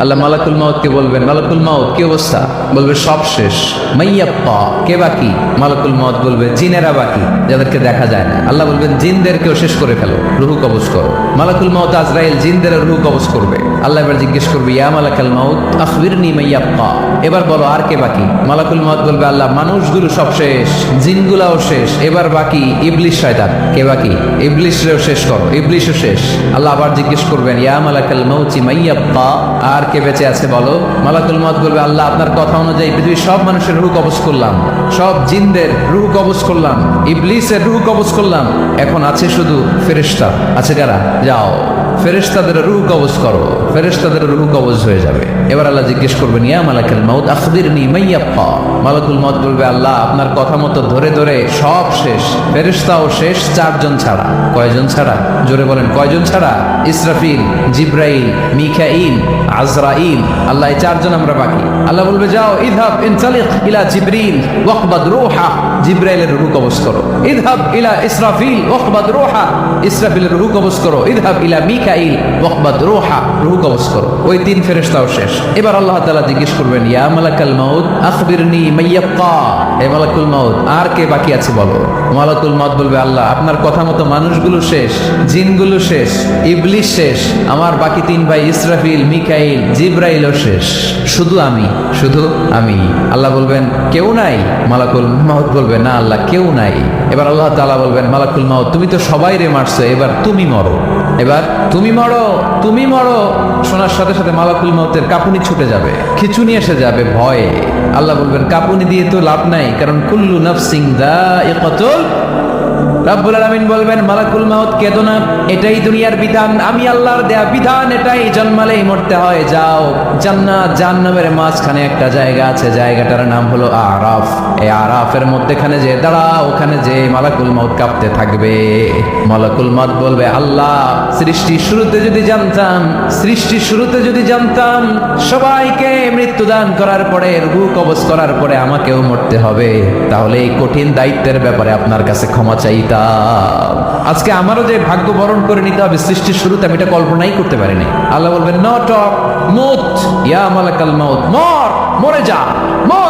আল্লাহ মালাকুল মাউতকে বলবেন, মালাকুল মাউত, কি অবস্থা? বলবে, সব শেষ। মাইয়াপ্পা, কে বাকি মালাকুল মাউত বলবে, জিনেরা বাকি যাদেরকে দেখা যায় না। আল্লাহ বলবেন, জিনদেরকেও শেষ করে ফেলো, রুহু কবজ করো। মালাকুল মাউত আজরাইল জিনদের রুহু কবজ করবে। আল্লাহ এবার জিজ্ঞেস করবে, ইয়া মালাকাল মাউত, আখবিরনি মাইয়াপ্পা। এবার বলো, আর কে বাকি মালাকুল মাউত বলবে, আল্লাহ, মানুষগুলো সব শেষ, জিনগুলাও শেষ। এবার বাকি, ইবলিশ শয়তান, কে বাকি ইবলিশরেও শেষ করো, ইবলিশও শেষ। আল্লাহ আবার জিজ্ঞেস করবেন, ইয়া মালাকাল মাউতি মাইয়াপ্পা, আর কে বেঁচে আছে বলো? মালাকুল মত বলবে, আল্লাহ আপনার কথা অনুযায়ী পৃথিবীর সব মানুষের রুহ কবজ করলাম। সব জিনদের রুহ কবজ করলাম। ইবলিসের রুহ কবজ করলাম। এখন আছে শুধু ফেরেস্তা আছে কারা? যাও। ফেরেশতাদের রুহ কবজ করো, ফেরেশতাদের রুহ কবজ হয়ে যাবে। এবার আল্লাহ জিজ্ঞেস করবেন, ইয়া মালাকুল মাউত, আখবিরনি মাইয়াপ্পা মালাকুল মাউত বলবে, আল্লাহ, আপনার কথা মতো ধরে ধরে সব শেষ, ফেরেশতাও শেষ, চারজন ছাড়া। কয়জন ছাড়া? জোরে বলেন, কয়জন ছাড়া? ইসরাফিল, জিব্রাইল, মিকাইল, আজরাইল, আল্লাহ, এই চারজন আমরা বাকি। আল্লাহ বলবে, যাও, ইদহাব ইনতালিক ইলা জিব্রিল ওয়াকবাদ রূহা। জিব্রাইলের রূহ কবজ করো। ইদহাব ইলা ইসরাফিল, ওয়াকবাদ রূহা। ইসরাফিলের রূহ কবজ করো। ইদহাব ইলা মিকাইল রূহা করো। ওই তিন ফেরেশতাও শেষ। এবার আল্লাহ তাআলা জিজ্ঞেস করবেন, ইয়া মালাকাল আখবিরনি মাইয়াক্কা হে মালাকুল মাউত, আর কে বাকি আছে বলো? মালাকুল মাউত বলবে, আল্লাহ, আপনার কথা মতো মানুষগুলো শেষ, জিনগুলো শেষ ইবলিশ শেষ, আমার বাকি তিন ভাই ইসরাফিল, মিকাইল, জিব্রাইলও শেষ। শুধু আমি শুধু আমি। আল্লাহ বলবেন, কেউ নাই? মালাকুল মাউত বলবে, না, আল্লাহ, কেউ নাই। এবার আল্লাহ তালা বলবেন, মালাকুল মাউত, তুমি তো সবাই রে মারছো, এবার তুমি মরো। এবার তুমি মরো তুমি মরো। শোনার সাথে সাথে মালাকুল মতের কাপুনি ছুটে যাবে, খিচুনি এসে যাবে ভয়ে। আল্লাহ বলবেন, কাপুনি দিয়ে তো লাভ নাই, কারণ কুল্লু নফসিং দা রাব্বুল আলামিন বলবেন, মালাকুল মাউত, কেদো না, এটাই দুনিয়ার বিধান। আমি আল্লাহর দেয়া বিধান, এটাই জন্মালেই মরতে হয়, যাও। জান্নাত, জাহান্নামের মাঝখানে একটা জায়গা আছে, জায়গাটার নাম হলো আরাফ। এই আরাফের মধ্যেখানে যে দাঁড়া ওখানে যে মালাকুল মাউত কাঁপতে থাকবে। মালাকুল মাউত বলবে, আল্লাহ সৃষ্টির শুরুতে যদি জানতাম সৃষ্টির শুরুতে যদি জানতাম, সবাইকে মৃত্যুদান করার পরে, রুহু কবজ করার পরে আমাকেও মরতে হবে। তাহলে এই কঠিন দায়িত্বের ব্যাপারে আপনার কাছে ক্ষমা চাইতাম আজকে আমারও যে ভাগ্য বরণ করে নিতে হবে সৃষ্টির শুরুতে, আমি এটা কল্পনাই করতে পারিনি। আল্লাহ বলবেন, নট মুত, ইয়া মালাকাল মত, মর, মরে যা মত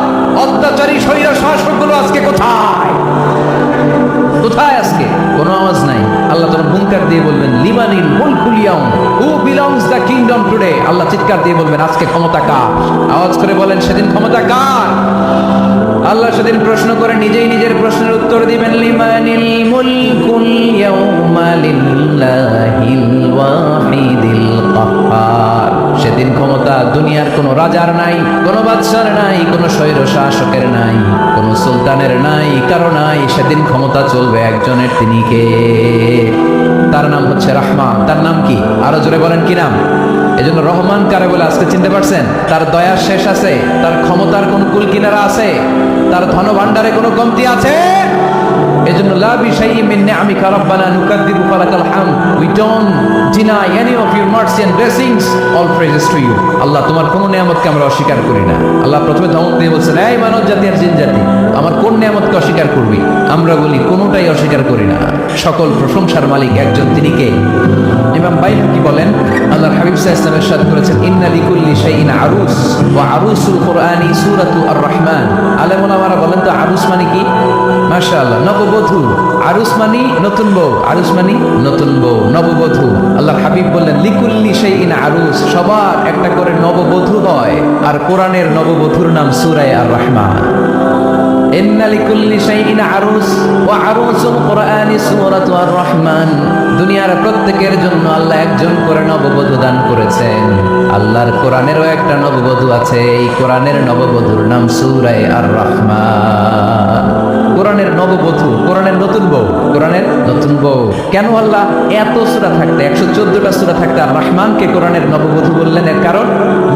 অত্যাচারী শরীর শাসকগুলো আজকে কোথায়? কোথায় আজকে? কোনো আওয়াজ নাই। আল্লাহ তখন হুঙ্কার দিয়ে বলবেন লিমানিল মুলকুল ইয়াউম who belongs the kingdom today Allah চিৎকার দিয়ে বলবেন, আজকে ক্ষমতা কার? আওয়াজ করে বলেন, সেদিন ক্ষমতা কার? আল্লাহ সেদিন প্রশ্ন করে, নিজেই নিজের প্রশ্নের উত্তর দিবেন লিমানিল মুলকুল ইয়াউমা লিল্লাহিল সেদিন ক্ষমতা দুনিয়ার কোনো রাজার নাই, কোনো বাদশার নাই, কোনো স্বৈর শাসকের নাই, কোনো সুলতানের নাই, কারও নাই। সেদিন ক্ষমতা চলবে একজনের, তিনি কে? তার নাম হচ্ছে রহমান। তার নাম কি? আরও জোরে বলেন কি নাম? এজন্য রহমান কারে বলে আজকে চিনতে পারছেন? তার দয়ার শেষ আছে, তার ক্ষমতার কোন কুল কিনারা আছে, তার ধন ভান্ডারে কোনো কমতি আছে? এজন্য, লা বিশাইয়্যিন মিন নি'আমিকা রাব্বানা নুকাদ্দিবু ফালাকাল হামদ। We don't deny any of your mercy and blessings all praises to you Allah, তোমার কোন নিয়ামতকে আমরা অস্বীকার করি না। আল্লাহ প্রথমে ধমক দিয়ে বলছেন, এই মানব জাতি আর জিন জাতি, আমার কোন নিয়ামতকে অস্বীকার করবি? আমরা বলি, কোনোটাই অস্বীকার করি না। সকল প্রশংসার মালিক একজন তিনি কে? ইমাম বাইহা কি বলেন? আল্লাহর হাবিব আলাইহি ওয়াসাল্লাম করেছেন, ইন্না লিকুল্লি শাইইন আরুস, ওয়া আরুসুল কুরআনি সূরাতু আর রহমান আলেমুল আমারা বলেন তো, আরুস মানে কি? নববধূ। নতুন নতুন নববধূ। আল্লাহ হাবিব বললেন সবার একটা করে নববধূ হয়, আর নাম সূরায়ে আর রহমান দুনিয়ার প্রত্যেকের জন্য আল্লাহ একজন করে নববধূ দান করেছেন। আল্লাহর কোরআনেরও একটা নববধূ আছে, এই কোরআনের নববধূর নাম সূরায়ে আর রহমান কোরআনের নববধূ, কোরআনের নতুন বউ, কোরআনের নতুন বউ। কেন আল্লাহ এত সুরা থাকতে, একশো চোদ্দটা সুরা থাকতে আর রহমানকে কোরআনের নববধূ বললেন? এর কারণ?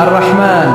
আর রহমান